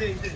Thank you.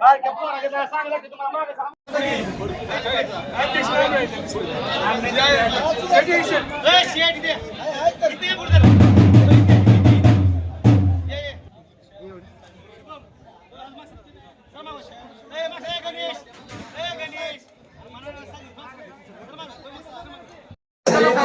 ¡Vaya, que que te la que tu mamá que te la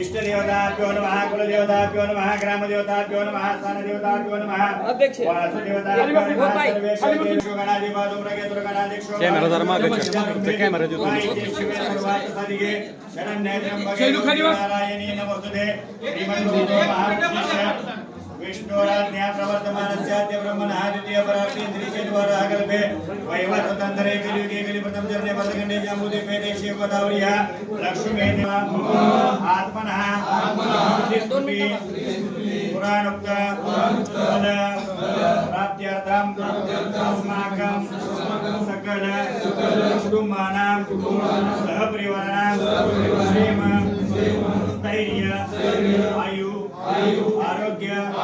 इष्टदेवताभ्यो नमः कुलदेवताभ्यो नमः ग्रामदेवताभ्यो नमः स्थानदेवताभ्यो नमः अध्यक्ष. वासुदेवताभ्यो नमः सर्वेषु गणाधिपतो मृगेतुर्गणाध्यक्षो कॅमेरा जरा मागे ठेव. आमचा कॅमेरा देतो. वाहिते शिवे सर्वार्थ साधिके शरण्ये त्र्यंबके नारायणी नमोस्तुते श्रीमन्मोदो महापुरुषस्य विष्णुराज्ञा प्रवर्तमानस्याद्य ब्रह्मणः द्वितीय परार्थे वैवस्वतन्त्रे कलियुगे कलिप्रथम पदखण्डे जाम्बुदे पेदे लक्ष्मी आत्मनः पुराणोक्त फल अस्माकं सकल कुटुम्बानां सहपरिवाराणां क्षेम स्थैर्य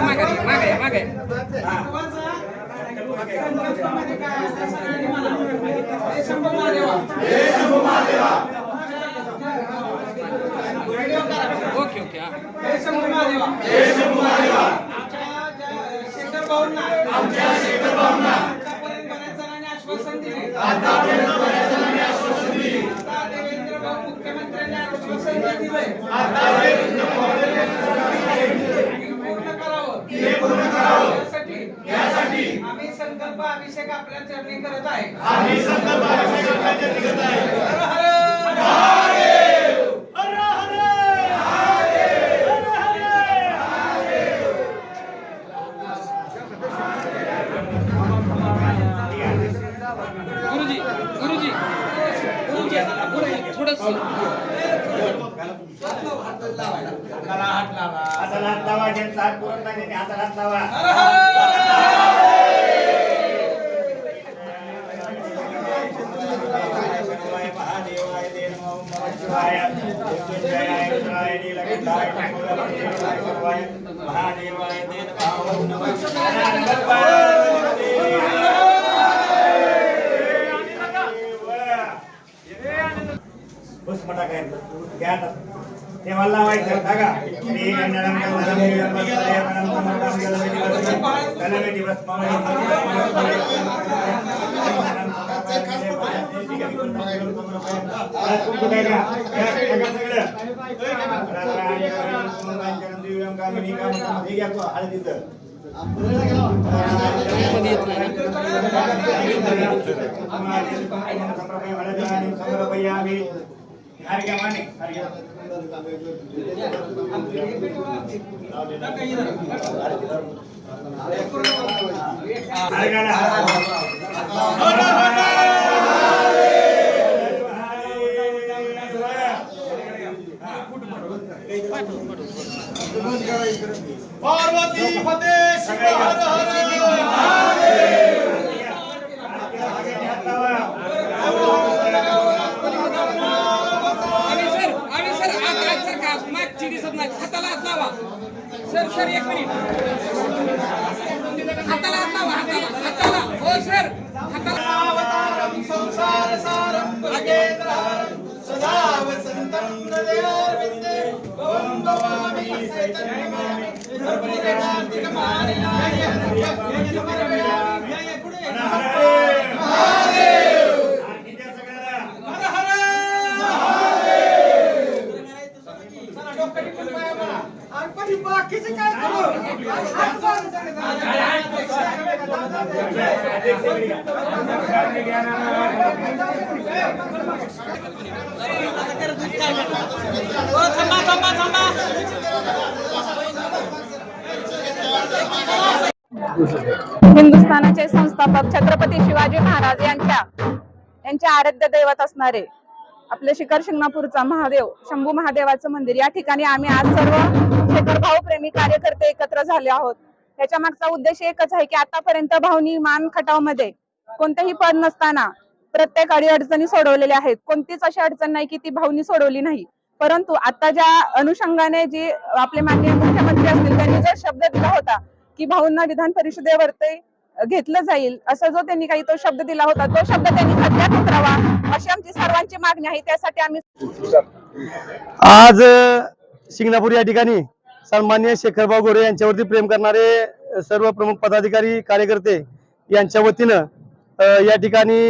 मागे मागे मागे ओके ओके हा आश्वासन दिले आश्वासन दिले आता देवेंद्र भाऊ मुख्यमंत्र्यांनी आश्वासन दिलंय पूर्ण करावं यासाठी आम्ही संकल्प अभिषेक आपल्या चरणी करत आहे. हाताला हात लावा. ज्यांचा हात पुरत नाही त्यांनी हाताला हात लावा. महादेवाय ते नमो नमः शिवाय मृत्युंजयाय रुद्राय नीलकंठाय ठाकुराय सर्वाय महादेवाय ते नमः ओम नमः शिवाय बस मोठा काय घ्या आता. तेव्हा लावायचं बघा श्री गंधर्व गंधर्व देवं वत्सले वनं समर्पं जलमिति वस्त्रं जलमिति मध्ये येत नाही समर्पयामि हार घ्या माने हार घ्या हार घ्या ना, हार घ्या. पार्वती फतेह शिव हर हर का दिसत नाही. हाताला हात लावा. सर सर एक मिनिट. हाताला हात लावा हाताला हाताला. हो सर. हाताला. संसार सारम सदा वसंतम हृदयारविंदे ओम भवामी हिंदुस्थानाचे संस्थापक छत्रपती शिवाजी महाराज यांच्या यांचे आराध्य दैवत असणारे आपले शिखर शिंगणापूरचा महादेव शंभू महादेवाचं मंदिर. या ठिकाणी आम्ही आज सर्व भाव प्रेमी कार्यकर्ते एकत्र झाले आहोत. त्याच्या मागचा उद्देश एकच आहे की आतापर्यंत भाऊनी मान खटावमध्ये कोणतेही पद नसताना प्रत्येक अडीअडचणी सोडवलेल्या आहेत. कोणतीच अशी अडचण नाही की ती भावनी सोडवली नाही. परंतु आता ज्या अनुषंगाने जी आपले माननीय मुख्यमंत्री असतील त्यांनी जो शब्द दिला होता की भाऊंना विधान परिषदेवरती घेतलं जाईल असं जो त्यांनी काही तो शब्द दिला होता तो शब्द त्यांनी सध्याच उतरावा अशी आमची सर्वांची मागणी आहे. त्यासाठी आम्ही आज सिंगणापूर या ठिकाणी सन्मान्य शेखरभाऊ गोरे यांच्यावरती प्रेम करणारे सर्व प्रमुख पदाधिकारी कार्यकर्ते यांच्या वतीनं या ठिकाणी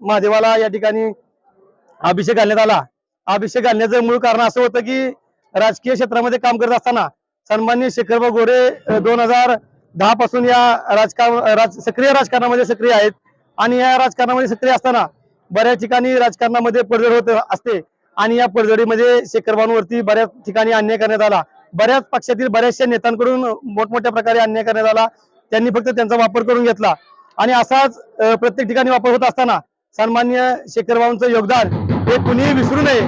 महादेवाला या ठिकाणी अभिषेक घालण्यात आला. अभिषेक घालण्याचं मूळ कारण असं होतं की राजकीय क्षेत्रामध्ये काम करत असताना सन्मान्य शेखरभाऊ गोरे दोन हजार दहा पासून या राजकारण राज सक्रिय राजकारणामध्ये सक्रिय आहेत. आणि या राजकारणामध्ये सक्रिय असताना बऱ्याच ठिकाणी राजकारणामध्ये पडझड होत असते. आणि या पडझडीमध्ये शेखरबानवरती बऱ्याच ठिकाणी अन्याय करण्यात आला. बऱ्याच पक्षातील बऱ्याचशा नेत्यांकडून मोठमोठ्या प्रकारे अन्याय करण्यात आला. त्यांनी फक्त त्यांचा वापर करून घेतला. आणि असाच प्रत्येक ठिकाणी वापर होत असताना सन्मान्य शेखरबाबूंचं योगदान हे कुणीही विसरू नये.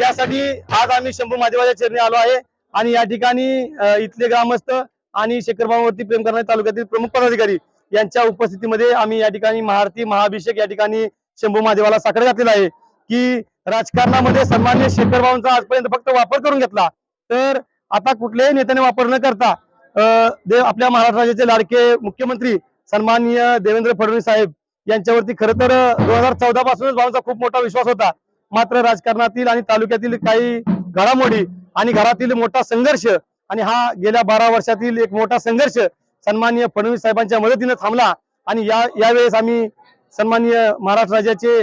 यासाठी आज आम्ही शंभू महादेवाच्या चरणी आलो आहे. आणि या ठिकाणी इथले ग्रामस्थ आणि शेखरबाबूवरती प्रेम करणारे तालुक्यातील प्रमुख पदाधिकारी यांच्या उपस्थितीमध्ये आम्ही या ठिकाणी महाआरती महाअभिषेक या ठिकाणी शंभू महादेवाला साखर घातलेला आहे की राजकारणामध्ये सन्मान्य शेखरबाबूंचा आजपर्यंत फक्त वापर करून घेतला. तर आता कुठल्याही नेत्याने वापर न करता देव आपल्या महाराष्ट्र राज्याचे लाडके मुख्यमंत्री सन्माननीय देवेंद्र फडणवीस साहेब यांच्यावरती खरं तर दोन हजार चौदा पासूनच भावांचा खूप मोठा विश्वास होता. मात्र राजकारणातील आणि तालुक्यातील काही घडामोडी आणि घरातील मोठा संघर्ष आणि हा गेल्या बारा वर्षातील एक मोठा संघर्ष सन्माननीय फडणवीस साहेबांच्या मदतीने थांबला. आणि या यावेळेस आम्ही सन्माननीय महाराष्ट्र राज्याचे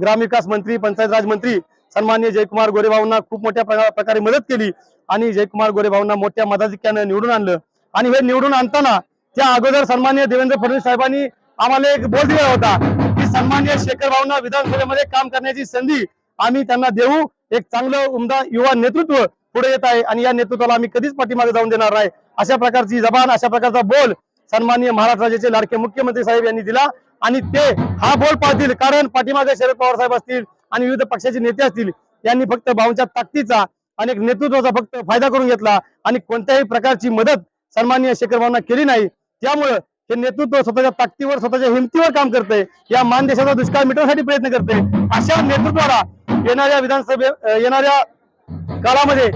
ग्रामविकास मंत्री पंचायत राज मंत्री सन्मान्य जयकुमार गोरेभाऊंना खूप मोठ्या प्रकारे मदत केली आणि जयकुमार गोरेभाऊंना मोठ्या मताधिक्यानं निवडून आणलं. आणि हे निवडून आणताना त्या अगोदर सन्मान्य देवेंद्र फडणवीस साहेबांनी आम्हाला एक बोल दिला होता की सन्मान्य शेखर भाऊंना विधानसभेमध्ये काम करण्याची संधी आम्ही त्यांना देऊ. एक चांगलं उमदा युवा नेतृत्व पुढे येत आहे आणि या नेतृत्वाला आम्ही कधीच पाठीमागे जाऊन देणार नाही. अशा प्रकारची जबान अशा प्रकारचा बोल सन्मान्य महाराष्ट्र राज्याचे लाडके मुख्यमंत्री साहेब यांनी दिला. आणि ते हा बोल पाहतील कारण पाठीमागे शरद पवार साहेब असतील आणि विविध पक्षाचे नेते असतील यांनी फक्त भाऊंच्या ताकदीचा आणि एक नेतृत्वाचा फक्त फायदा करून घेतला आणि कोणत्याही प्रकारची मदत सन्माननीय शेखर भाऊंना केली नाही. त्यामुळं हे नेतृत्व स्वतःच्या ताकदीवर स्वतःच्या हिमतीवर काम करते या मान देशाचा दुष्काळ मिटवण्यासाठी प्रयत्न करते अशा नेतृत्वाला येणाऱ्या विधानसभे येणाऱ्या काळामध्ये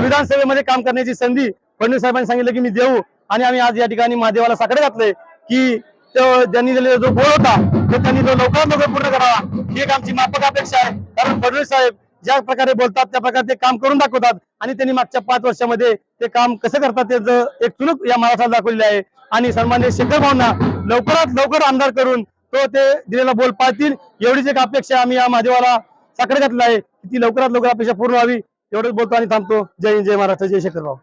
विधानसभेमध्ये काम करण्याची संधी फडणवीस साहेबांनी सांगितलं की मी देऊ. आणि आम्ही आज या ठिकाणी महादेवाला साकडे घातले की तो दिलेला जो गोळ होता तो त्यांनी तो लवकरात लवकर पूर्ण करावा. ही एक आमची माफक अपेक्षा आहे. कारण फडणवीस साहेब ज्या प्रकारे बोलतात त्या प्रकारे ते काम करून दाखवतात आणि त्यांनी मागच्या पाच वर्षामध्ये ते काम कसं करतात त्याचं एक चुलूक या महाराष्ट्रात दाखवलेली आहे. आणि सन्मान्य शेखरभाऊंना लवकरात लवकर आमदार करून तो ते दिलेला बोल पाळतील. एवढीच एक अपेक्षा आम्ही या महादेवाला साखर घातला आहे. ती लवकरात लवकर अपेक्षा पूर्ण व्हावी. एवढंच बोलतो आणि थांबतो. जय हिंद जय महाराष्ट्र जय शेखर भाऊ.